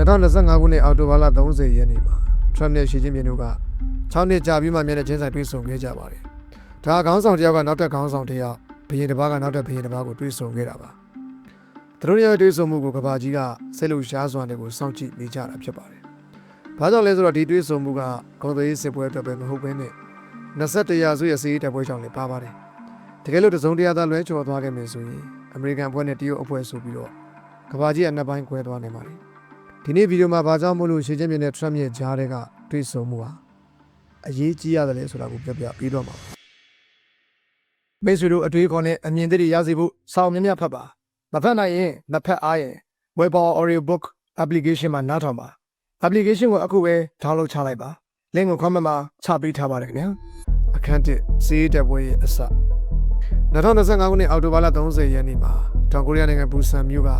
2025ခုနှစ်အောက်တိုဘာလ30ရက်နေ့မှာ Trump နဲ့ရှီကျင်းပင်တို့က6နှစ်ကြာပြီးမှမျက်နှာချင်းဆိုင်တွေ့ဆုံခဲ့ကြပါတယ်။ဒါကခေါင်းဆောင်တစ်ယောက်ကနောက်ထပ်ခေါင်းဆောင်တစ်ယောက်ဘရင်တစ်ပါးကနောက်ထပ်ဘရင်တစ်ပါးကိုတွေ့ဆုံခဲ့တာပါ။သူတို့ရဲ့တွေ့ဆုံမှုကိုကဘာကြီးကစိတ်လှရှားစွာနဲ့ကိုစောင့်ကြည့်နေကြတာဖြစ်ပါတယ်။ဘာကြောင့်လဲဆိုတော့ဒီတွေ့ဆုံမှုကဂုံသွေးစစ်ပွဲအတွက်ပဲမဟုတ်ဘဲနဲ့21ရာစုရဲ့စီးရီးတပ်ပွဲကြောင့်လည်းပါပါတယ်။တကယ်လို့တစုံတရာသာလွဲချော်သွားခဲ့မယ်ဆိုရင်အမေရိကန်အဖွဲ့နဲ့တရုတ်အဖွဲ့ဆိုပြီးတော့ကဘာကြီးအနှစ်ပိုင်းကွဲသွားနိုင်ပါတယ်။ ဒီနေ့ဗီဒီယိုမှာဘာကြောင့်မို့လို့ရှေ့ချင်းမြင်တဲ့ Trump ရဲ့ဂျားတွေကတွေ့ဆုံမှုဟာအရေးကြီးရတယ်လေဆိုတာကိုပြပြပြီးတော့မှာပါမိတ်ဆွေတို့အတွေ့အခေါ်နဲ့အမြင်သစ်တွေရစေဖို့စောင့်မြမြဖတ်ပါမဖတ်နိုင်ရင်မဖတ်အားရင် Weibo Audio Book application မှာနားထောင်ပါ application ကိုအခုပဲ download ချလိုက်ပါ link ကို comment မှာချပေးထားပါတယ်ခင်ဗျာအခန်းတစ်စီးတဲ့ပွဲရဲ့အစ2025ခုနှစ်အောက်တိုဘာလ30ရက်နေ့မှာတောင်ကိုရီးယားနိုင်ငံဘူဆန်မြို့က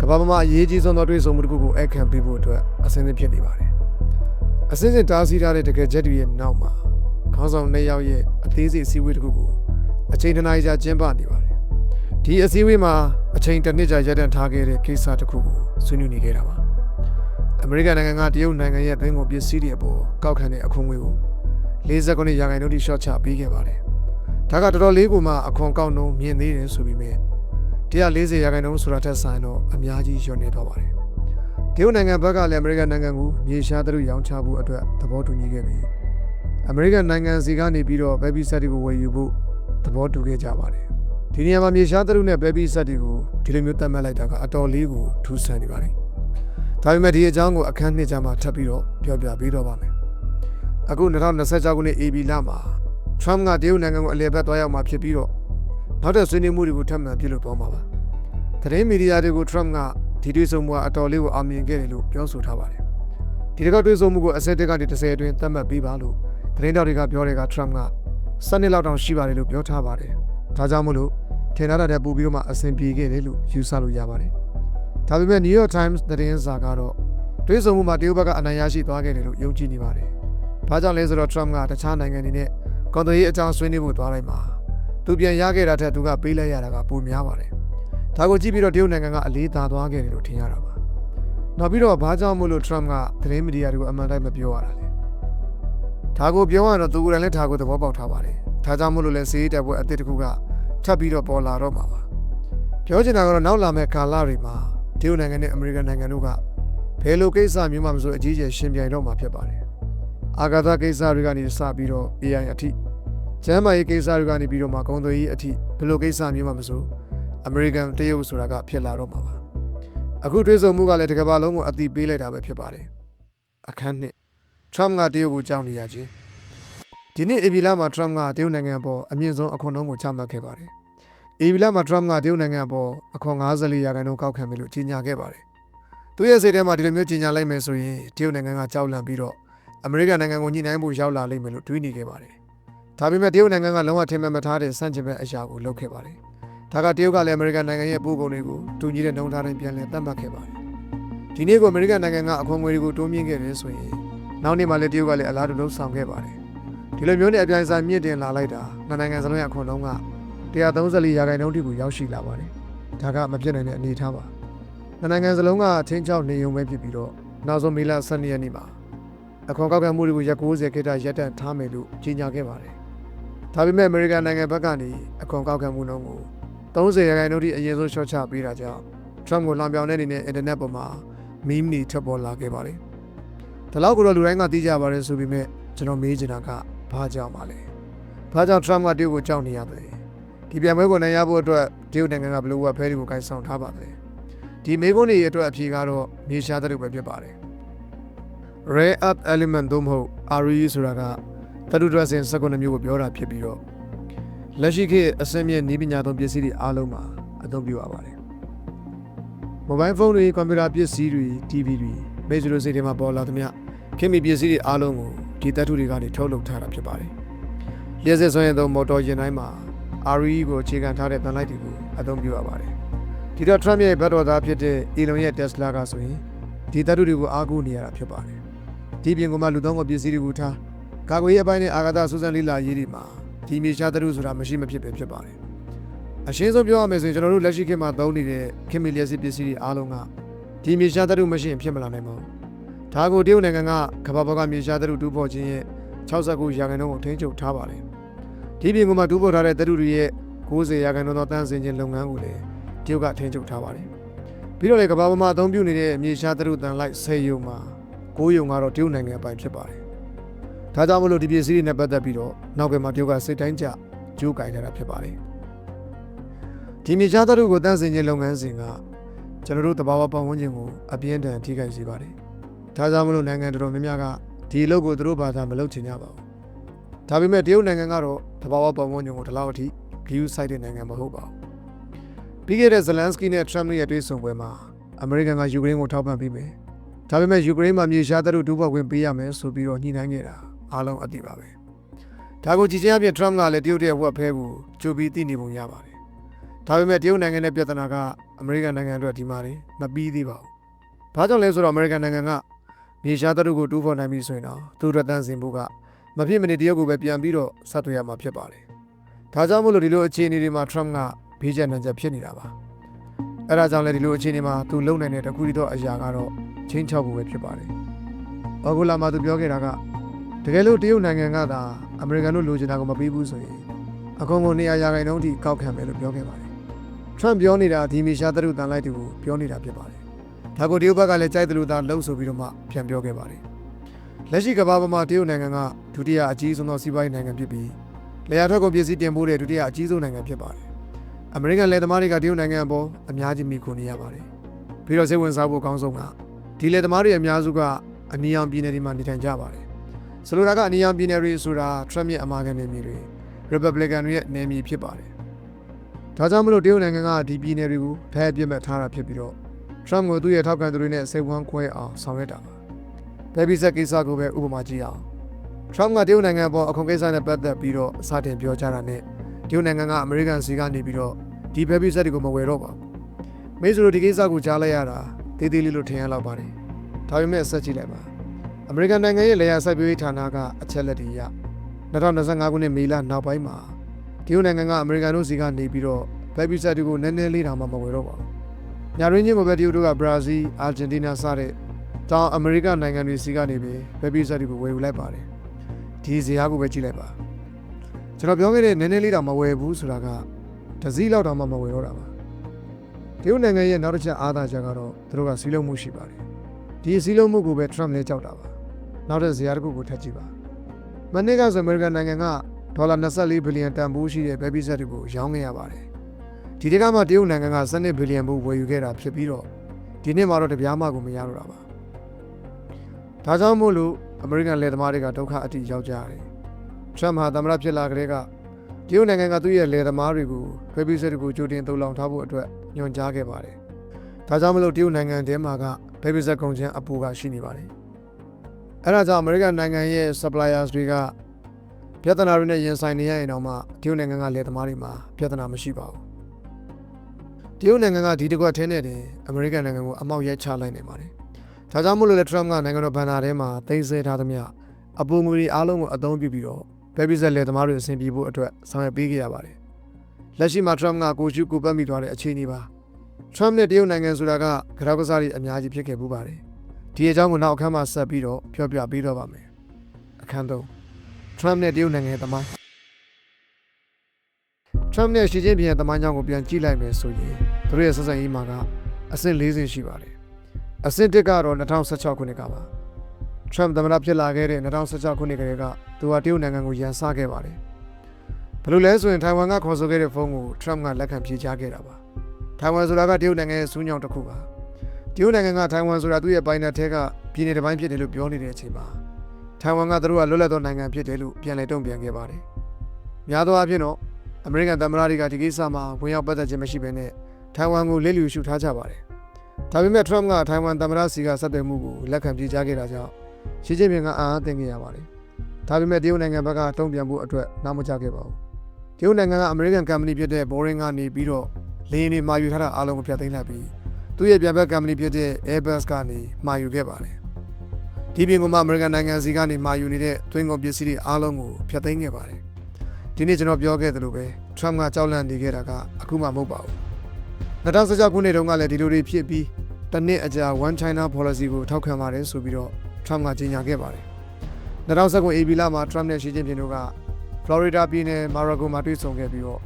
ကမ္ဘာပေါ်မှာအရေးကြီးဆုံးသောတွေ့ဆုံမှုတစ်ခုကိုအခမ်းပေးဖို့အတွက်အဆင်သင့်ဖြစ်နေပါတယ်။အစင်းစင်တားဆီးထားတဲ့တကယ်ချက်တွေရဲ့နောက်မှာခေါင်းဆောင်နှစ်ယောက်ရဲ့အသေးစိတ်စည်းဝေးတစ်ခုကိုအချိန်တစ်နာရီကြာကျင်းပနေပါတယ်။ဒီအစည်းအဝေးမှာအချိန်တစ်နှစ်ကြာရပ်တန့်ထားခဲ့တဲ့ကိစ္စတစ်ခုကိုဆွေးနွေးနေခဲ့တာပါ။အမေရိကန်နိုင်ငံကတရုတ်နိုင်ငံရဲ့ဘင်းကုန်ပစ္စည်းတွေအပေါ်ကောက်ခံတဲ့အခွန်ငွေကို49ရာခိုင်နှုန်းထိရှော့ချပေးခဲ့ပါတယ်။ဒါကတော်တော်လေးကိုမှအခွန်ကောက်နှုန်းမြင့်သေးတယ်ဆိုပြီးမြဲ 140ရာခိုင်နှုန်းဆိုတာထက်ဆိုင်တော့အများကြီးလျော့နေသွားပါတယ်။တရုတ်နိုင်ငံဘက်ကလည်းအမေရိကန်နိုင်ငံကိုမြေရှားသတို့ရောင်းချဖို့အတွက်သဘောတူညီခဲ့ပြီးအမေရိကန်နိုင်ငံစီကနေပြီးတော့ baby set တွေကိုဝယ်ယူဖို့သဘောတူခဲ့ကြပါတယ်။ဒီနေရာမှာမြေရှားသတို့နဲ့ baby set တွေကိုဒီလိုမျိုးသတ်မှတ်လိုက်တာကအတော်လေးကိုထူးဆန်းနေပါတယ်။ဒါပေမဲ့ဒီအကြောင်းကိုအခန်းနှစ်ကြမှာထပ်ပြီးတော့ပြောပြပေးတော့ပါမယ်။အခု2026ခုနှစ် AB လမှာ Trump ကတရုတ်နိုင်ငံကိုအလည်ပတ်သွားရောက်မှာဖြစ်ပြီးတော့ နောက်တဲ့ဆွေးနွေးမှုတွေကိုထပ်မံပြုလုပ်သွားမှာပါ။သတင်းမီဒီယာတွေကို Trump ကဒီတွေ့ဆုံမှုကအတော်လေးကိုအောင်မြင်ခဲ့တယ်လို့ပြောဆိုထားပါတယ်။ဒီတစ်ခေါက်တွေ့ဆုံမှုကိုအစက်တက်ကနေ30အတွင်းသတ်မှတ်ပေးပါလို့သတင်းတောက်တွေကပြောတဲ့က Trump ကစနစ်လောက်တောင်ရှိပါတယ်လို့ပြောထားပါတယ်။ဒါကြောင့်မို့လို့ထင်ထားတဲ့ပို့ပြီးတော့မှအဆင်ပြေခဲ့တယ်လို့ယူဆလို့ရပါတယ်။ဒါပေမဲ့ New York Times သတင်းစာကတော့တွေ့ဆုံမှုမှာတရုတ်ဘက်ကအနိုင်ရရှိသွားခဲ့တယ်လို့ယုံကြည်နေပါတယ်။ဘာကြောင့်လဲဆိုတော့ Trump ကတခြားနိုင်ငံတွေနဲ့ကွန်တိုရေးအကြောင်းဆွေးနွေးဖို့သွားလိုက်မှာ သူပြန်ရခဲ့တာထက်သူကပေးလိုက်ရတာကပိုများပါတယ်။ဒါကိုကြည့်ပြီးတော့တရုတ်နိုင်ငံကအလေးသာသွားခဲ့တယ်လို့ထင်ရတာပါ။နောက်ပြီးတော့ဘာကြောင့်မို့လို့ Trump ကသတင်းမီဒီယာတွေကိုအမှန်တိုင်းမပြောရတာလဲ။ဒါကိုပြောရတော့သူကိုယ်တိုင်လည်းဒါကိုသဘောပေါက်ထားပါတယ်။ဒါကြောင့်မို့လို့လည်းစေးတက်ပွဲအသစ်တစ်ခုကထပ်ပြီးတော့ပေါ်လာတော့မှာပါ။ပြောချင်တာကတော့နောက်လာမယ့်ကာလတွေမှာတရုတ်နိုင်ငံနဲ့အမေရိကန်နိုင်ငံတို့ကဘယ်လိုကိစ္စမျိုးမှမဆိုအကြီးအကျယ်ရှင်ပြိုင်တော့မှာဖြစ်ပါတယ်။အာဂါသကိစ္စတွေကနေစပြီးတော့ AI အထိ ကျမ်းမာရေးကိစ္စတွေကနေပြီးတော့မှဂုံသွေးကြီးအထိဘယ်လိုကိစ္စမျိုးမှမဆိုအမေရိကန်တရုတ်ဆိုတာကဖြစ်လာတော့မှာပါအခုတွေးဆုံမှုကလည်းတစ်ကမ္ဘာလုံးကိုအတိပေးလိုက်တာပဲဖြစ်ပါတယ်အခန်းနှစ် Trump ကတရုတ်ကိုကြောက်နေရခြင်းဒီနေ့အေဗီလာမှာ Trump ကတရုတ်နိုင်ငံပေါ်အမြင့်ဆုံးအခွန်နှုန်းကိုချမှတ်ခဲ့ပါတယ်အေဗီလာမှာ Trump ကတရုတ်နိုင်ငံပေါ်အခွန်54ရာခိုင်နှုန်းကောက်ခံမယ်လို့ကြေညာခဲ့ပါတယ်သူရဲ့စိတ်ထဲမှာဒီလိုမျိုးကြေညာလိုက်မယ်ဆိုရင်တရုတ်နိုင်ငံကကြောက်လန့်ပြီးတော့အမေရိကန်နိုင်ငံကိုညှိနှိုင်းဖို့ရောက်လာလိမ့်မယ်လို့တွေးနေခဲ့ပါတယ် ဒါပေမဲ့တရုတ်နိုင်ငံကလုံးဝထင်မှတ်မထားတဲ့စန့်ကျင်ဘက်အရာကိုလုပ်ခဲ့ပါတယ်။ဒါကတရုတ်ကလည်းအမေရိကန်နိုင်ငံရဲ့ပို့ကုန်တွေကိုတူညီတဲ့နှုန်းထားတိုင်းပြန်လည်သတ်မှတ်ခဲ့ပါတယ်။ဒီနေ့ကိုအမေရိကန်နိုင်ငံကအခွန်ငွေတွေကိုတိုးမြင့်ခဲ့တယ်ဆိုရင်နောက်နေ့မှလည်းတရုတ်ကလည်းအလားတူလှုပ်ဆောင်ခဲ့ပါတယ်။ဒီလိုမျိုးနဲ့အပြိုင်ဆိုင်မြင့်တင်လာလိုက်တာနှစ်နိုင်ငံစလုံးရဲ့အခွန်လုံးက134ရာခိုင်နှုန်းထိကိုရောက်ရှိလာပါတယ်။ဒါကမပြတ်နိုင်တဲ့အနေအထားပါ။နှစ်နိုင်ငံစလုံးကချင်းချောက်နေုံပဲဖြစ်ပြီးတော့နောက်ဆုံးမေလ12ရက်နေ့မှာအခွန်ကောက်ခံမှုတွေကိုရက်90ခေတ္တရပ်တန့်ထားမယ်လို့ကြေညာခဲ့ပါတယ်။ ဒါပေမဲ့အမေရိကန်နိုင်ငံဘက်ကနေအခွန်ကောက်ခံမှုနှုန်းကို30ရာခိုင်နှုန်းထိအရင်ဆုံးရှော့ချပေးတာကြောင့် Trump ကိုလှောင်ပြောင်တဲ့အနေနဲ့အင်တာနက်ပေါ်မှာ meme တွေထပ်ပေါ်လာခဲ့ပါတယ်။ဒါလောက်ကိုတော့လူတိုင်းကသိကြပါတယ်ဆိုပေမဲ့ကျွန်တော်မေးချင်တာကဘာကြောင့်ပါလဲ။ဘာကြောင့် Trump ကတရုတ်ကိုကြောက်နေရသလဲ။ဒီပြန်ပွဲကိုနိုင်ရဖို့အတွက်တရုတ်နိုင်ငံကဘယ်လိုဝက်ဖဲတွေကိုကိုင်ဆောင်ထားပါသလဲ။ဒီမေးခွန်းတွေအတွက်အဖြေကတော့မြေရှားတဲ့လို့ပဲဖြစ်ပါတယ်။ rare earth element သို့မဟုတ် RE ဆိုတာက သတ္တုဒရစင်19မျိုးကိုပြောတာဖြစ်ပြီးတော့လက်ရှိခေတ်အစင်းမြင့်နည်းပညာသုံးပစ္စည်းတွေအားလုံးမှာအသုံးပြုရပါတယ်။မိုဘိုင်းဖုန်းတွေကွန်ပျူတာပစ္စည်းတွေ TV တွေမိတ်ဆွေတို့စိတ်ထဲမှာပေါ်လာသမျှခင်မီပစ္စည်းတွေအားလုံးကိုဒီသတ္တုတွေကနေထုတ်လုပ်ထားတာဖြစ်ပါတယ်။လျှက်စစ်စွမ်းရည်သုံးမော်တော်ယာဉ်တိုင်းမှာ RE ကိုအခြေခံထားတဲ့တန်လိုက်တွေကိုအသုံးပြုရပါတယ်။ဒီတော့ Trump ရဲ့ဘတ်တော်သားဖြစ်တဲ့ Elon ရဲ့ Tesla ကဆိုရင်ဒီသတ္တုတွေကိုအားကိုးနေရတာဖြစ်ပါတယ်။ဒီပြင်ကမှလူသုံးကုန်ပစ္စည်းတွေကိုထား ကာကွယ်ရေးအပိုင်းနဲ့အာဂါသစူးစမ်းလေးလာရေးတွေမှာဒီမြေရှားသတ္တုဆိုတာမရှိမဖြစ်ပဲဖြစ်ပါတယ်။အရှင်းဆုံးပြောရမယ်ဆိုရင်ကျွန်တော်တို့လက်ရှိခေတ်မှာသုံးနေတဲ့ခင်မီလျက်စစ်ပစ္စည်းတွေအားလုံးကဒီဒီမြေရှားသတ္တုမရှိရင်ဖြစ်မလာနိုင်ပါဘူးဒါကိုတရုတ်နိုင်ငံကကမ္ဘာပေါ်ကမြေရှားသတ္တုတူးဖော်ခြင်းရဲ့69ရာခိုင်နှုန်းကိုထိန်းချုပ်ထားပါတယ်ဒီပြင်ကမှတူးဖော်ထားတဲ့သတ္တုတွေရဲ့90ရာခိုင်နှုန်းသောတန်းစင်ခြင်းလုပ်ငန်းကိုလည်းတရုတ်ကထိန်းချုပ်ထားပါတယ်ပြီးတော့လေကမ္ဘာပေါ်မှာအသုံးပြုနေတဲ့မြေရှားသတ္တုတန်လိုက်10ယုံမှာ9ယုံကတော့တရုတ်နိုင်ငံအပိုင်ဖြစ်ပါတယ် ဒါကြောင့်မလို့ဒီပစ္စည်းတွေနဲ့ပတ်သက်ပြီးတော့နောက်ကမှတရုတ်ကစိတ်တိုင်းကြကြိုးကင်ထားတာဖြစ်ပါတယ်ဒီမြေရှားသတ္တုကိုတန်းစင်ခြင်းလုပ်ငန်းစဉ်ကကျွန်တော်တို့တဘာဝပတ်ဝန်းကျင်ကိုအပြင်းထန်ထိခိုက်စေပါတယ်ဒါကြောင့်မလို့နိုင်ငံတော်တော်များများကဒီအလုပ်ကိုသူတို့ဘာသာမလုပ်ချင်ကြပါဘူးဒါပေမဲ့တရုတ်နိုင်ငံကတော့တဘာဝပတ်ဝန်းကျင်ကိုဒီလောက်အထိဂယူဆိုင်တဲ့နိုင်ငံမဟုတ်ပါဘူးပြီးခဲ့တဲ့ဇလန်စကီနဲ့ထရမ့်ရဲ့တွေ့ဆုံပွဲမှာအမေရိကန်ကယူကရိန်းကိုထောက်ပံ့ပေးမယ်ဒါပေမဲ့ယူကရိန်းမှာမြေရှားသတ္တုဒုဘောက်ဝင်ပေးရမယ်ဆိုပြီးတော့ညှိနှိုင်းခဲ့တာ အားလုံးအသိပါပဲဒါကိုကြည်ချင်းအပြင်ထရမ့်ကလည်းတရုတ်ရဲ့ဝက်ဖဲကိုကြိုပြီးသိနေပုံရပါတယ်ဒါပေမဲ့တရုတ်နိုင်ငံရဲ့ပြဿနာကအမေရိကန်နိုင်ငံအတွက်ဒီမှာနေမပြီးသေးပါဘူးဘာကြောင့်လဲဆိုတော့အမေရိကန်နိုင်ငံကမြေရှားသတ္တုကိုတူးဖော်နိုင်ပြီဆိုရင်တော့သူတို့တန်းစင်ဖို့ကမဖြစ်မနေတရုတ်ကိုပဲပြန်ပြီးတော့ဆက်သွယ်ရမှာဖြစ်ပါတယ်ဒါကြောင့်မို့လို့ဒီလိုအခြေအနေတွေမှာထရမ့်ကဘေးကျနံချက်ဖြစ်နေတာပါအဲဒါကြောင့်လည်းဒီလိုအခြေအနေမှာသူလုံနိုင်တဲ့တခုတည်းသောအရာကတော့ချင်းချောက်ဖို့ပဲဖြစ်ပါတယ်။အော်ဂိုလာမှာသူပြောခဲ့တာကတ ကယ်လို့တရုတ်နိုင်ငံကသာအမေရိကန်တို့လိုချင်တာကိုမပေးဘူးဆိုရင်အကုန်ကုန်နေရာရာခိုင်နှုန်းထိကောက်ခံမယ်လို့ပြောခဲ့ပါတယ်။ Trump ပြောနေတာဒီမီရှာသရုပ်တန်လိုက်တူကိုပြောနေတာဖြစ်ပါတယ်။ဒါကိုတရုတ်ဘက်ကလည်းကြိုက်တယ်လို့သာလှုပ်ဆိုပြီးတော့မှပြန်ပြောခဲ့ပါတယ်။လက်ရှိကမ္ဘာပေါ်မှာတရုတ်နိုင်ငံကဒုတိယအကြီးဆုံးသောစီးပွားရေးနိုင်ငံဖြစ်ပြီးလျှာထွက်ကုန်ပစ္စည်းတင်ပို့တဲ့ဒုတိယအကြီးဆုံးနိုင်ငံဖြစ်ပါတယ်။အမေရိကန်လယ်သမားတွေကတရုတ်နိုင်ငံအပေါ်အများကြီးမိခိုနေရပါတယ်။ပြီးတော့စိတ်ဝင်စားဖို့အကောင်းဆုံးကဒီလယ်သမားတွေအများစုကအနီရောင်ပြည်နယ်တွေမှာနေထိုင်ကြပါတယ်။ ဆိုလိုတာကအနီရောင်ပြည်နယ်တွေဆိုတာထရမ့်ရဲ့အမာခံနယ်မြေတွေ Republican တွေရဲ့နယ်မြေဖြစ်ပါတယ်။ဒါကြောင့်မလို့တရုတ်နိုင်ငံကဒီပြည်နယ်တွေကိုဖဲပြစ်မှတ်ထားတာဖြစ်ပြီးတော့ထရမ့်ကိုသူ့ရဲ့ထောက်ခံသူတွေနဲ့စိတ်ဝမ်းခွဲအောင်ဆောင်ရွက်တာပါ။ဘယ်ပြီးဆက်ကိစ္စကိုပဲဥပမာကြည့်အောင်ထရမ့်ကတရုတ်နိုင်ငံပေါ်အခွန်ကိစ္စနဲ့ပတ်သက်ပြီးတော့စတင်ပြောကြားတာနဲ့တရုတ်နိုင်ငံကအမေရိကန်စီကနေပြီးတော့ဒီဘယ်ပြီးဆက်တွေကိုမဝယ်တော့ပါဘူး။မိတ်ဆွေတို့ဒီကိစ္စကိုကြားလိုက်ရတာတေးသေးလေးလို့ထင်ရတော့ပါတယ်။ဒါပေမဲ့ဆက်ကြည့်လိုက်ပါ။ အမေရိကန်နိုင်ငံရဲ့လေယာဉ်စိုက်ပျိုးရေးဌာနကအချက်လက်တွေအရ2025ခုနှစ်မေလနောက်ပိုင်းမှာတရုတ်နိုင်ငံကအမေရိကန်တို့စီကနေပြီးတော့ဘယ်ဘီဆက်တွေကိုနည်းနည်းလေးတောင်မှမဝယ်တော့ပါဘူး။ညာရင်းချင်းကိုပဲတရုတ်တို့ကဘရာဇီး၊အာဂျင်တီးနားစတဲ့တောင်အမေရိကနိုင်ငံတွေစီကနေပြီးဘယ်ဘီဆက်တွေကိုဝယ်ယူလိုက်ပါတယ်။ဒီဇာတ်ကိုပဲကြည့်လိုက်ပါ။ကျွန်တော်ပြောခဲ့တဲ့နည်းနည်းလေးတောင်မဝယ်ဘူးဆိုတာကဒဇီလောက်တောင်မှမဝယ်တော့တာပါ။တရုတ်နိုင်ငံရဲ့နောက်တစ်ချက်အားသာချက်ကတော့သူတို့ကစီးလုံးမှုရှိပါတယ်။ဒီစီးလုံးမှုကိုပဲ Trump လည်းကြောက်တာပါ။ နောက်တဲ့ဇာတ်တစ်ခုကိုထပ်ကြည့်ပါ။မနေ့ကဆိုအမေရိကန်နိုင်ငံကဒေါ်လာ24ဘီလီယံတန်ဖိုးရှိတဲ့ဘယ်ဘီဆက်တွေကိုရောင်းခဲ့ရပါတယ်။ဒီတက်ကမှတရုတ်နိုင်ငံက12ဘီလီယံဘူးဝယ်ယူခဲ့တာဖြစ်ပြီးတော့ဒီနှစ်မှာတော့တပြားမှကိုမရတော့တာပါ။ဒါကြောင့်မို့လို့အမေရိကန်လယ်သမားတွေကဒုက္ခအတိရောက်ကြရတယ်။ Trump ဟာသမ္မတဖြစ်လာကြတဲ့ကတရုတ်နိုင်ငံကသူ့ရဲ့လယ်သမားတွေကိုဘယ်ဘီဆက်တွေကိုကြိုတင်သုံးလောင်ထားဖို့အတွက်ညွှန်ကြားခဲ့ပါတယ်။ဒါကြောင့်မလို့တရုတ်နိုင်ငံထဲမှာကဘယ်ဘီဆက်ကုန်ချင်းအပူကရှိနေပါတယ်။ အဲဒါကြောင့်အမေရိကန်နိုင်ငံရဲ့ suppliers တွေကပြဿနာတွေနဲ့ရင်ဆိုင်နေရရင်တော့မှတရုတ်နိုင်ငံကလယ်သမားတွေမှာပြဿနာမရှိပါဘူး။တရုတ်နိုင်ငံကဒီတစ်ခွက်ထဲနဲ့တင်အမေရိကန်နိုင်ငံကိုအမောက်ရိုက်ချလိုက်နေပါတယ်။ဒါကြောင့်မို့လို့လေ Trump ကနိုင်ငံတော်ဗန်နာထဲမှာသိမ်းဆည်းထားသမျှအပူငွေတွေအားလုံးကိုအသုံးပြုပြီးတော့ဘယ်ဘီဇက်လယ်သမားတွေအဆင်ပြေဖို့အတွက်ဆောင်ရွက်ပေးခဲ့ရပါတယ်။လက်ရှိမှာ Trump ကကိုရှုကိုပတ်မိသွားတဲ့အခြေအနေပါ။ Trump နဲ့တရုတ်နိုင်ငံဆိုတာကကြောက်ကစားတွေအများကြီးဖြစ်ခဲ့ပူပါတယ်။ ဒီအကြောင်းကိုနောက်အခန်းမှာဆက်ပြီးတော့ပြောပြပေးတော့ပါမယ်။အခန်း3 Trump နဲ့တရုတ်နိုင်ငံရဲ့သမိုင်း Trump နဲ့ရှီကျင်းပြည်ရဲ့သမိုင်းကြောင်းကိုပြန်ကြည့်လိုက်မယ်ဆိုရင်သူတို့ရဲ့ဆက်ဆံရေးမှာကအဆင့်၄ဆင့်ရှိပါတယ်။အဆင့်1ကတော့2016ခုနှစ်ကပါ။ Trump သမ္မတဖြစ်လာခဲ့တဲ့2016ခုနှစ်ကလေးကသူဟာတရုတ်နိုင်ငံကိုရန်စခဲ့ပါတယ်။ဘယ်လိုလဲဆိုရင်ထိုင်ဝမ်ကခေါ်ဆိုခဲ့တဲ့ဖုန်းကို Trump ကလက်ခံဖြေချခဲ့တာပါ။ထိုင်ဝမ်ဆိုတာကတရုတ်နိုင်ငံရဲ့စူးညောင်တစ်ခုပါ။ တရုတ်နိုင်ငံကထိုင်ဝမ်ဆိုတာသူ့ရဲ့ပိုင်နယ်ထဲကပြည်နယ်တစ်ပိုင်းဖြစ်တယ်လို့ပြောနေတဲ့အချိန်မှာထိုင်ဝမ်ကသူတို့ကလွတ်လပ်သောနိုင်ငံဖြစ်တယ်လို့ပြန်လည်တုံ့ပြန်ခဲ့ပါတယ်။များသောအားဖြင့်တော့အမေရိကန်သမ္မတတွေကဒီကိစ္စမှာဝင်ရောက်ပတ်သက်ခြင်းမရှိဘဲနဲ့ထိုင်ဝမ်ကိုလက်လျူရှုထားကြပါတယ်။ဒါပေမဲ့ Trump ကထိုင်ဝမ်သမ္မတစီကဆက်သွယ်မှုကိုလက်ခံပြေကြားခဲ့တာကြောင့်ရှီကျင်းပင်ကအံ့အားသင့်ခဲ့ရပါတယ်။ဒါပေမဲ့တရုတ်နိုင်ငံဘက်ကတုံ့ပြန်ဖို့အတွက်နားမချခဲ့ပါဘူး။တရုတ်နိုင်ငံကအမေရိကန်ကုမ္ပဏီဖြစ်တဲ့ Boeing ကနေပြီးတော့လေယာဉ်တွေမှာယူထားတာအားလုံးကိုဖျက်သိမ်းလိုက်ပြီး သူ့ရဲ့ပြန်ဘက်ကုမ္ပဏီဖြစ်တဲ့ Airbus ကနေမှာယူခဲ့ပါတယ်။ဒီပြင်ကမှအမေရိကန်နိုင်ငံစီကနေမှာယူနေတဲ့သွင်းကုန်ပစ္စည်းတွေအားလုံးကိုဖျက်သိမ်းခဲ့ပါတယ်။ဒီနေ့ကျွန်တော်ပြောခဲ့သလိုပဲ Trump ကကြောက်လန့်နေခဲ့တာကအခုမှမဟုတ်ပါဘူး။2016ခုနှစ်တုန်းကလည်းဒီလိုတွေဖြစ်ပြီးတစ်နှစ်အကြာ One China policy ကိုထောက်ခံပါတယ်ဆိုပြီးတော့ Trump ကကြေညာခဲ့ပါတယ်2019 AB လမှာ Trump နဲ့ရှီကျင်းပင်တို့က Florida ပြည်နယ် Mar-a-Lago မှာတွေ့ဆုံခဲ့ပြီးတော့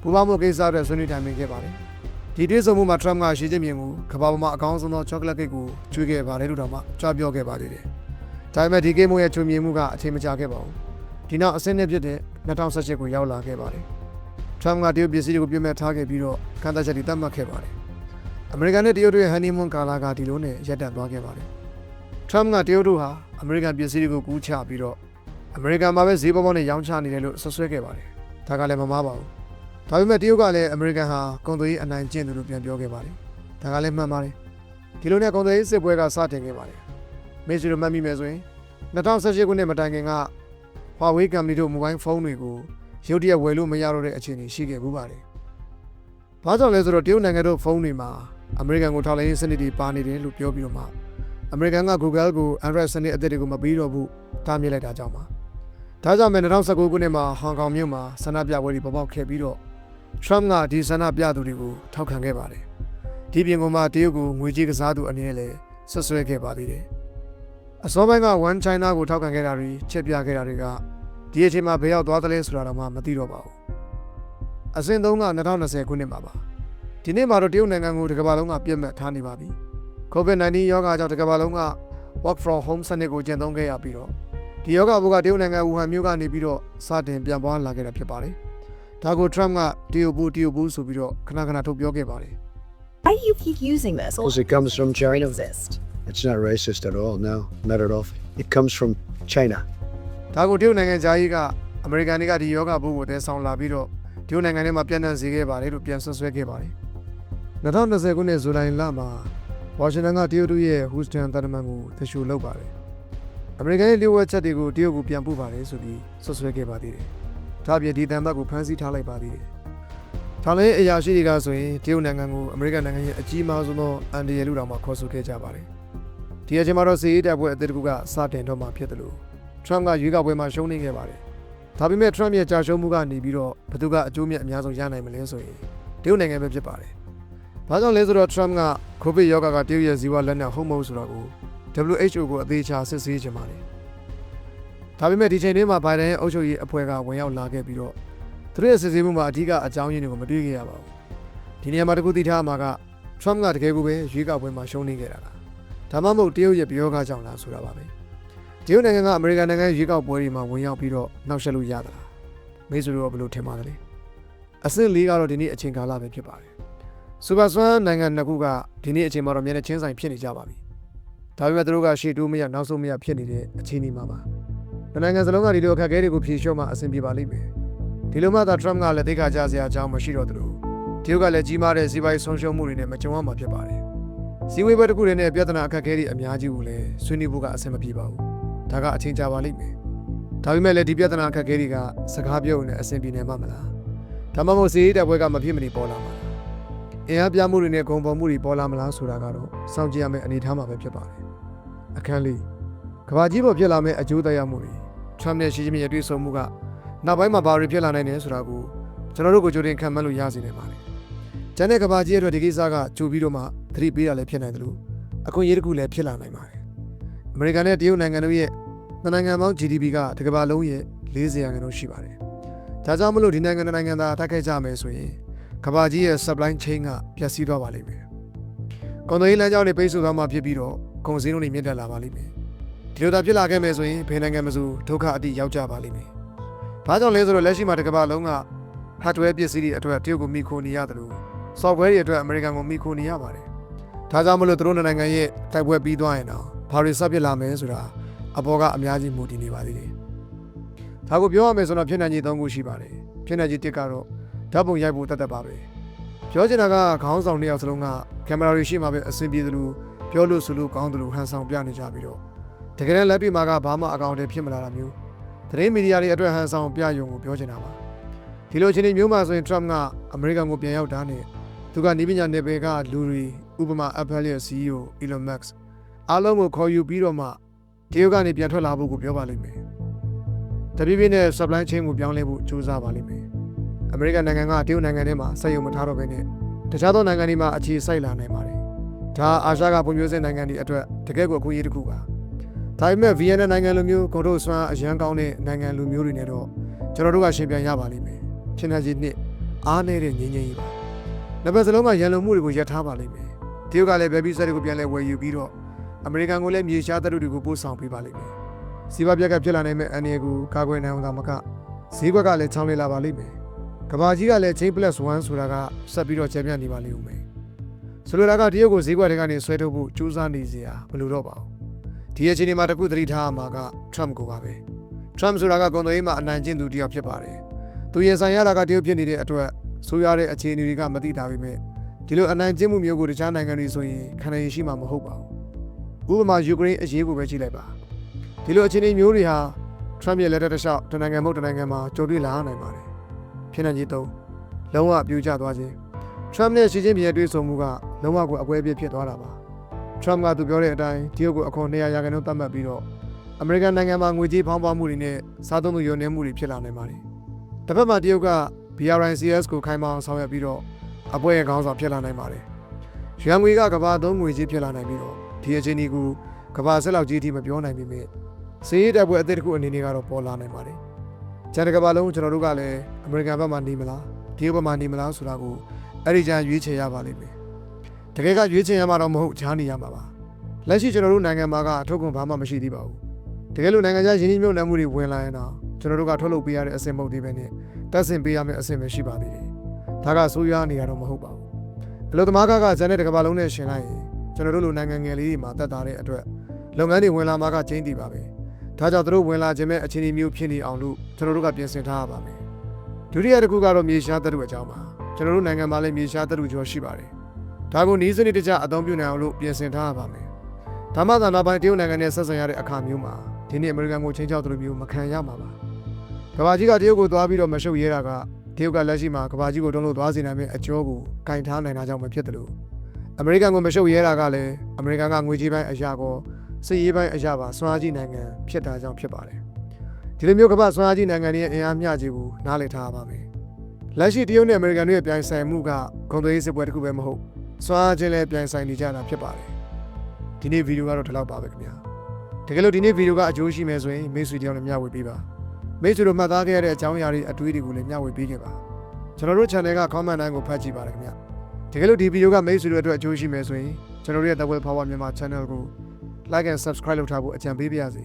ပူးပေါင်းမှုကိစ္စတွေဆွေးနွေးတိုင်ပင်ခဲ့ပါတယ် ဒီတွေ့ဆုံမှုမှာ Trump ကရှီကျင်းပင်ကိုကမ္ဘာပေါ်မှာအကောင်းဆုံးသော chocolate cake ကိုကျွေးခဲ့ပါတယ်လို့တော့မှကြားပြောခဲ့ပါသေးတယ်ဒါပေမဲ့ဒီကိမိုးရဲ့ချုံမြင်မှုကအချိန်မကြာခဲ့ပါဘူးဒီနောက်အဆင့်နဲ့ဖြစ်တဲ့2018ကိုရောက်လာခဲ့ပါတယ် Trump ကတရုတ်ပြည်စည်းတွေကိုပြမဲ့ထားခဲ့ပြီးတော့ကန့်သတ်ချက်တွေတတ်မှတ်ခဲ့ပါတယ်။အမေရိကန်နဲ့တရုတ်တို့ရဲ့ honeymoon ကာလကဒီလိုနဲ့ရပ်တန့်သွားခဲ့ပါတယ်။ Trump ကတရုတ်တို့ဟာအမေရိကန်ပြည်စည်းတွေကိုကူးချပြီးတော့အမေရိကန်မှာပဲဈေးပေါပေါနဲ့ရောင်းချနေတယ်လို့ဆွဆွဲခဲ့ပါတယ်။ဒါကလည်းမမှားပါဘူး။ ဒါပေမဲ့တရုတ်ကလည်းအမေရိကန်ဟာကုန်သွယ်ရေးအနိုင်ကျင့်တယ်လို့ပြန်ပြောခဲ့ပါတယ်။ဒါကလည်းမှန်ပါတယ်။ဒီလိုနဲ့ကုန်သွယ်ရေးစစ်ပွဲကစတင်ခဲ့ပါတယ်။မေ့စီလိုမှတ်မိမယ်ဆိုရင်2018ခုနှစ်မတိုင်ခင်က Huawei company တို့မိုဘိုင်းဖုန်းတွေကိုရုတ်တရက်ဝယ်လို့မရတော့တဲ့အခြေအနေရှိခဲ့ဘူးပါတယ်။ဘာကြောင့်လဲဆိုတော့တရုတ်နိုင်ငံတို့ဖုန်းတွေမှာအမေရိကန်ကိုထောက်လှမ်းရေးစနစ်တွေပါနေတယ်လို့ပြောပြီးတော့မှအမေရိကန်က Google ကို Android စနစ်အသစ်တွေကိုမပြီးတော့ဘူးတားမြစ်လိုက်တာကြောင့်ပါ။ဒါကြောင့်မဲ2019ခုနှစ်မှာဟောင်ကောင်မြို့မှာဆန္ဒပြပွဲတွေပေါ်ပေါက်ခဲ့ပြီးတော့ Trump ကဒီဆန္ဒပြသူတွေကိုထောက်ခံခဲ့ပါတယ်။ဒီပြင်ကမှတရုတ်ကိုငွေကြေးကစားသူအနေနဲ့လည်းဆွဆွဲခဲ့ပါသေးတယ်။အစောပိုင်းက One China ကိုထောက်ခံခဲ့တာတွေချက်ပြခဲ့တာတွေကဒီအချိန်မှာဘယ်ရောက်သွားသလဲဆိုတာတော့မှမသိတော့ပါဘူးအစဉ်သုံးက2020ခုနှစ်မှာပါဒီနေ့မှာတော့တရုတ်နိုင်ငံကိုတစ်ကမ္ဘာလုံးကပြတ်မှတ်ထားနေပါပြီ COVID-19 ရောဂါကြောင့်တစ်ကမ္ဘာလုံးက work from home စနစ်ကိုကျင့်သုံးခဲ့ရပြီးတော့ဒီယောဂဘုကတရုတ်နိုင်ငံဝူဟန်မြို့ကနေပြီးတော့စတင်ပြန်ပွားလာခဲ့တာဖြစ်ပါတယ် ဒါကို Trump ကတရုတ်ဘူးတရုတ်ဘူးဆိုပြီးတော့ခဏခဏထုတ်ပြောခဲ့ပါတယ် Why do you keep using this? Because it comes from China. exist. It's not racist at all. No, not at all. It comes from China. ဒါကိုတရုတ်နိုင်ငံသားကြီးကအမေရိကန်တွေကဒီယောဂဘုကိုတဲဆောင်လာပြီးတော့တရုတ်နိုင်ငံထဲမှာပြန့်နှံ့စေခဲ့ပါတယ်လို့ပြန်ဆွဆွဲခဲ့ပါတယ်2020ခုနှစ်ဇူလိုင်လမှာဝါရှင်တန်ကတရုတ်တို့ရဲ့ဟူစတန်တရမန်ကိုတရှူလုပ်ပါတယ်အမေရိကန်ရဲ့လျှို့ဝှက်ချက်တွေကိုတရုတ်ကိုပြန်ပို့ပါတယ်ဆိုပြီးဆွဆွဲခဲ့ပါသေးတယ် ဒါ့အပြင်ဒီတန်ဘတ်ကိုဖမ်းဆီးထားလိုက်ပါသေးတယ်ဒါလည်းအရာရှိတွေကဆိုရင်တရုတ်နိုင်ငံကိုအမေရိကန်နိုင်ငံရဲ့အကြီးမားဆုံးသောအန်ဒီရလူတော်မှာခေါ်ဆိုခဲ့ကြပါတယ်ဒီအချိန်မှာတော့စီးရေးတပ်ဖွဲ့အသစ်တစ်ခုကစတင်တော့မှဖြစ်တယ်လို့ Trump ကရွေးကောက်ပွဲမှာရှုံးနေခဲ့ပါတယ်။ဒါပေမဲ့ Trump ရဲ့ကြာရှုံးမှုကနေပြီးတော့ဘသူကအကျိုးမြတ်အများဆုံးရနိုင်မလဲဆိုရင်တရုတ်နိုင်ငံပဲဖြစ်ပါတယ်။ဘာကြောင့်လဲဆိုတော့ Trump ကကိုဗစ်ရောဂါကတရုတ်ရဲ့ဇီဝလက်နက်ဟုတ်မဟုတ်ဆိုတာကို WHO ကိုအသေးချာစစ်ဆေးချင်ပါတယ်။ ဒါပေမဲ့ဒီချိန်တွင်းမှာဘိုင်ဒန်ရဲ့အုပ်ချုပ်ရေးအဖွဲ့ကဝင်ရောက်လာခဲ့ပြီးတော့သူတို့ရဲ့စစ်ဆေးမှုမှာအဓိကအကြောင်းရင်းတွေကိုမတွေ့ခဲ့ရပါဘူး။ဒီနေရာမှာတခုသိထားမှာက Trump ကတကယ်ကိုပဲရွေးကောက်ပွဲမှာရှုံးနေခဲ့တာလား။ဒါမှမဟုတ်တရုတ်ရဲ့ပြောကားကြောင့်လားဆိုတာပါပဲ။တရုတ်နိုင်ငံကအမေရိကန်နိုင်ငံရွေးကောက်ပွဲတွေမှာဝင်ရောက်ပြီးတော့နှောက်ယှက်လို့ရသလားမေးဆိုတော့ဘယ်လိုထင်ပါသလဲအဆင့်၄ကတော့ဒီနေ့အချိန်ကာလပဲဖြစ်ပါတယ်စူပါဆွမ်းနိုင်ငံနှစ်ခုကဒီနေ့အချိန်မှာတော့မျက်နှာချင်းဆိုင်ဖြစ်နေကြပါပြီဒါပေမဲ့သူတို့ကရှေ့တိုးမရနောက်ဆုံးမရဖြစ်နေတဲ့အခြေအနေမှာပါဒီ နိုင်ငံစလုံးကဒီလိုအခက်အခဲတွေကိုဖြေလျှော့မှအဆင်ပြေပါလိမ့်မယ်ဒီလိုမှသာ Trump ကလည်းသိက္ခာကျစရာအကြောင်းမရှိတော့သလိုတရုတ်ကလည်းကြီးမားတဲ့စီးပွားရေးဆုံးရှုံးမှုတွေနဲ့မကြုံရမှာဖြစ်ပါတယ်စီးပွားရေးဘက်တစ်ခုတည်းနဲ့ပြဿနာအခက်အခဲတွေအများကြီးကိုလည်းဆွေးနွေးဖို့ကအဆင်မပြေပါဘူးဒါကအချင်းကြပါလိမ့်မယ်။ဒါပေမဲ့လည်းဒီပြဿနာအခက်အခဲတွေကစကားပြောနေအဆင်ပြေနေမှာမလား။ဒါမှမဟုတ်စီးရေးတပ်ပွဲကမဖြစ်မနေပေါ်လာမှာလား။အင်အားပြမှုတွေနဲ့ဂုံပေါ်မှုတွေပေါ်လာမလားဆိုတာကတော့စောင့်ကြည့်ရမယ့်အနေအထားမှာပဲဖြစ်ပါတယ်။အခန်းလေးကဘာကြီးပေါ်ဖြစ်လာမယ့်အကျိုးသက်ရောက်မှုတွေ Trump နဲ့ရှီဂျင်းရဲ့တွေ့ဆုံမှုကနောက်ပိုင်းမှာဘာတွေဖြစ်လာနိုင်လဲဆိုတာကိုကျွန်တော်တို့ကိုကြိုတင်ခံမှန်းလို့ရစီနေပါတယ်။ကျန်တဲ့ကဘာကြီးရဲ့အတွက်ဒီကိစ္စကကြိုပြီးတော့မှသတိပေးတာလည်းဖြစ်နိုင်တယ်လို့အခွင့်အရေးတစ်ခုလည်းဖြစ်လာနိုင်ပါတယ်။အမေရိကန်နဲ့တရုတ်နိုင်ငံတို့ရဲ့နှစ်နိုင်ငံပေါင်း GDP ကတစ်ကမ္ဘာလုံးရဲ့40ရာခိုင်နှုန်းရှိပါတယ်။ဒါကြောင့်မလို့ဒီနိုင်ငံတစ်နိုင်ငံသားတိုက်ခိုက်ကြမယ်ဆိုရင်ကမ္ဘာကြီးရဲ့ supply chain ကပျက်စီးသွားပါလိမ့်မယ်။ကုန်သွယ်ရေးလမ်းကြောင်းတွေပိတ်ဆို့သွားမှဖြစ်ပြီးတော့ကုန်စည်နှုန်းတွေမြင့်တက်လာပါလိမ့်မယ်။ ဒီလိုသာဖြစ်လာခဲ့မယ်ဆိုရင်ဘယ်နိုင်ငံမဆိုဒုက္ခအတိရောက်ကြပါလိမ့်မယ်။ဘာကြောင့်လဲဆိုတော့လက်ရှိမှာတစ်ကမ္ဘာလုံးက hardware ပစ္စည်းတွေအတွက်တရုတ်ကိုမိခိုနေရတယ်လို့ software တွေအတွက်အမေရိကန်ကိုမိခိုနေရပါတယ်။ဒါကြောင့်မလို့သူတို့နိုင်ငံရဲ့တိုက်ပွဲပြီးသွားရင်တော့ဘာတွေဆက်ဖြစ်လာမယ်ဆိုတာအပေါ်ကအများကြီးမူတည်နေပါသေးတယ်။ဒါကိုပြောရမယ်ဆိုတော့ဖြစ်နိုင်ခြေ၃ခုရှိပါတယ်။ဖြစ်နိုင်ခြေတစ်ကတော့ဓာတ်ပုံရိုက်ဖို့တတ်တတ်ပါပဲ။ပြောချင်တာကခေါင်းဆောင်နှစ်ယောက်စလုံးကကင်မရာတွေရှိမှပဲအဆင်ပြေသလိုပြောလို့ဆိုလို့ကောင်းသလိုဟန်ဆောင်ပြနေကြပြီးတော့ တကယ်လည်းလက်တွေ့မှာကဘာမှအကောင့်တွေဖြစ်မလာတာမျိုးသတင်းမီဒီယာတွေအတွက်ဟန်ဆောင်ပြယုံကိုပြောချင်တာပါ။ဒီလိုအခြေအနေမျိုးမှာဆိုရင် Trump ကအမေရိကန်ကိုပြန်ရောက်တာနဲ့သူကနီးပညာနယ်ပယ်ကလူတွေဥပမာ Apple ရဲ့ CEO Elon Musk အားလုံးကိုခေါ်ယူပြီးတော့မှတရုတ်ကနေပြန်ထွက်လာဖို့ကိုပြောပါလိမ့်မယ်။တပြည့်ပြည့်နဲ့ supply chain ကိုပြောင်းလဲဖို့ကြိုးစားပါလိမ့်မယ်။အမေရိကန်နိုင်ငံကတရုတ်နိုင်ငံထဲမှာစက်ရုံမထားတော့ဘဲနဲ့တခြားသောနိုင်ငံတွေမှာအခြေစိုက်လာနိုင်ပါတယ်။ဒါအာရှကပုံမျိုးစင်နိုင်ငံတွေအတွက်တကယ့်ကိုအခွင့်အရေးတစ်ခုပါ ဒါပေမဲ့ဗီယက်နမ်နိုင်ငံလိုမျိုးကိုတို့ဆွမ်းအရန်ကောင်းတဲ့နိုင်ငံလူမျိုးတွေနဲ့တော့ကျွန်တော်တို့ကရှင်ပြန်ရပါလိမ့်မယ်ချင်းတဲ့ကြီးနှစ်အားနေတဲ့ငြင်းငြင်းကြီးပါနှစ်ဘက်စလုံးမှာရန်လုံမှုတွေကိုရပ်ထားပါလိမ့်မယ်တရုတ်ကလည်းဘယ်ပြီးစက်တွေကိုပြန်လဲဝယ်ယူပြီးတော့အမေရိကန်ကလည်းမြေရှားတပ်တွေကိုပို့ဆောင်ပေးပါလိမ့်မယ်စီးပွားပြက်ကဖြစ်လာနိုင်မဲ့အန်ရီကိုကာကွယ်နိုင်အောင်သာမကဈေးကွက်ကလည်းချောင်းလေလာပါလိမ့်မယ်ကဘာကြီးကလည်း chain plus 1ဆိုတာကဆက်ပြီးတော့ကျန်ပြန့်နေပါလိမ့်ဦးမယ်ဆိုလိုတာကတရုတ်ကိုဈေးကွက်တွေကနေဆွဲထုတ်ဖို့ကြိုးစားနေစရာမလိုတော့ပါဘူး ဒီအချိန်ဒီမှာတခုသတိထားရမှာက Trump ကိုပါပဲ Trump ဆိုတာကကွန်တော်ရေးမှာအနိုင်ကျင့်သူတစ်ယောက်ဖြစ်ပါတယ်သူရင်ဆိုင်ရတာကတရုတ်ဖြစ်နေတဲ့အတွက်ဆိုရတဲ့အခြေအနေတွေကမသိတာပေမဲ့ဒီလိုအနိုင်ကျင့်မှုမျိုးကိုတခြားနိုင်ငံတွေဆိုရင်ခံနိုင်ရရှိမှာမဟုတ်ပါဘူးဥပမာယူကရိန်းအရေးကိုပဲကြည့်လိုက်ပါဒီလိုအခြေအနေမျိုးတွေဟာ Trump ရဲ့လက်ထက်တစ်လျှောက်တနိုင်ငံမဟုတ်တနိုင်ငံမှာကြုံတွေ့လာနိုင်ပါတယ်ဖြစ်နိုင်ကြီးသုံးလုံးဝပြိုကျသွားခြင်း Trump နဲ့ရှီကျင်းပြည်ရဲ့တွေ့ဆုံမှုကလုံးဝကိုအကွဲအပြဲဖြစ်သွားတာပါ။ Trump ကသူပြောတဲ့အတိုင်းတရုတ်ကိုအခွန်200ရာခိုင်နှုန်းသတ်မှတ်ပြီးတော့အမေရိကန်နိုင်ငံမှာငွေကြေးဖောင်းပွားမှုတွေနဲ့စားသုံးသူယုံနေမှုတွေဖြစ်လာနိုင်ပါတယ်။တစ်ဖက်မှာတရုတ်က BRICS ကိုခိုင်မာအောင်ဆောင်ရွက်ပြီးတော့အပွဲရဲ့ခေါင်းဆောင်ဖြစ်လာနိုင်ပါတယ်။ရွှေငွေကကဘာသုံးငွေကြေးဖြစ်လာနိုင်ပြီးတော့ဒီအချိန်ဒီကိုကဘာဆက်လောက်ကြီးအထိမပြောနိုင်ပေမဲ့စီးရဲတပ်ပွဲအသစ်တစ်ခုအနေနဲ့ကတော့ပေါ်လာနိုင်ပါတယ်။ကျန်တဲ့ကဘာလုံးကျွန်တော်တို့ကလည်းအမေရိကန်ဘက်မှာနေမလားတရုတ်ဘက်မှာနေမလားဆိုတာကိုအဲ့ဒီကြရွေးချယ်ရပါလိမ့်မယ် တကယ်ကရွေးချယ်ရမှာတော့မဟုတ်ချားနေရမှာပါလက်ရှိကျွန်တော်တို့နိုင်ငံမှာကအထုတ်ကုန်ဘာမှမရှိသေးပါဘူးတကယ်လို့နိုင်ငံခြားယင်းနှိမ့်မြုပ်နှံမှုတွေဝင်လာရင်တော့ကျွန်တော်တို့ကထုတ်လုပ်ပေးရတဲ့အဆင့်မဟုတ်သေးပဲနဲ့တက်ဆင်ပေးရမယ့်အဆင့်ပဲရှိပါသေးတယ်ဒါကဆိုးရွားနေရတော့မဟုတ်ပါဘူးအလို့သမားကကဇန်တဲ့တစ်ကမ္ဘာလုံးနဲ့ရှင်လိုက်ရင်ကျွန်တော်တို့လိုနိုင်ငံငယ်လေးတွေမှာတက်တာတဲ့အတွက်လုပ်ငန်းတွေဝင်လာမှာကကျင်းတည်ပါပဲဒါကြောင့်သူတို့ဝင်လာခြင်းမဲ့အခြေအနေမျိုးဖြစ်နေအောင်လို့ကျွန်တော်တို့ကပြင်ဆင်ထားရပါမယ်ဒုတိယတစ်ခုကတော့မြေရှားတပ်တို့အကြောင်းပါကျွန်တော်တို့နိုင်ငံမှာလည်းမြေရှားတပ်လူကျော်ရှိပါတယ်။ ဒါကိုနီးစနစ်တကျအသုံးပြုနိုင်အောင်လို့ပြင်ဆင်ထားရပါမယ်။ဒါမှသာနောက်ပိုင်းတရုတ်နိုင်ငံနဲ့ဆက်ဆံရတဲ့အခါမျိုးမှာဒီနေ့အမေရိကန်ကိုချင်းချောက်တို့လိုမျိုးမခံရမှာပါ။ကဘာကြီးကတရုတ်ကိုသွားပြီးတော့မရှုပ်ရဲတာကတရုတ်ကလက်ရှိမှာကဘာကြီးကိုတုံးလို့သွားစေနိုင်မယ့်အကျိုးကိုကင်ထားနိုင်တာကြောင့်မဖြစ်တယ်လို့အမေရိကန်ကိုမရှုပ်ရဲတာကလည်းအမေရိကန်ကငွေကြေးပိုင်းအရာကောစစ်ရေးပိုင်းအရာပါစွမ်းအားကြီးနိုင်ငံဖြစ်တာကြောင့်ဖြစ်ပါတယ်။ဒီလိုမျိုးကမ္ဘာစွမ်းအားကြီးနိုင်ငံတွေရဲ့အင်အားမျှကြီးကိုနားလည်ထားရပါမယ်။လက်ရှိတရုတ်နဲ့အမေရိကန်တို့ရဲ့ပြိုင်ဆိုင်မှုကဂုံသွေးစစ်ပွဲတစ်ခုပဲမဟုတ် စွမ်းအားချင်းလည်းပြိုင်ဆိုင်နေကြတာဖြစ်ပါတယ်ဒီနေ့ဗီဒီယိုကတော့ဒီလောက်ပါပဲခင်ဗျာတကယ်လို့ဒီနေ့ဗီဒီယိုကအကျိုးရှိမယ်ဆိုရင်မိတ်ဆွေတယောက်နဲ့မျှဝေပေးပါမိတ်ဆွေတို့မှတ်သားခဲ့ရတဲ့အကြောင်းအရာတွေအတွေးတွေကိုလည်းမျှဝေပေးခဲ့ပါကျွန်တော်တို့ channel က comment တိုင်းကိုဖတ်ကြည့်ပါတယ်ခင်ဗျာတကယ်လို့ဒီဗီဒီယိုကမိတ်ဆွေတို့အတွက်အကျိုးရှိမယ်ဆိုရင်ကျွန်တော်တို့ရဲ့ The Way Power မြန်မာ channel ကို like and subscribe လုပ်ထားဖို့အကြံပေးပါရစေ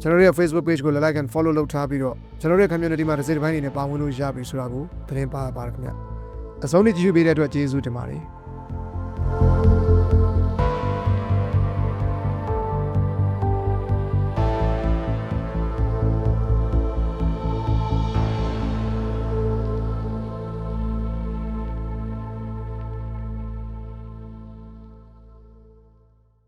ကျွန်တော်တို့ရဲ့ Facebook page ကို like and follow လုပ်ထားပြီးတော့ကျွန်တော်တို့ရဲ့ community မှာတစ်စိတ်တစ်ပိုင်းအနေနဲ့ပါဝင်လို့ရပြီဆိုတာကိုသတင်းပါပါရခင်ဗျာအဆုံးထိကြည့်ရှုပေးတဲ့အတွက်ကျေးဇူးတင်ပါတယ်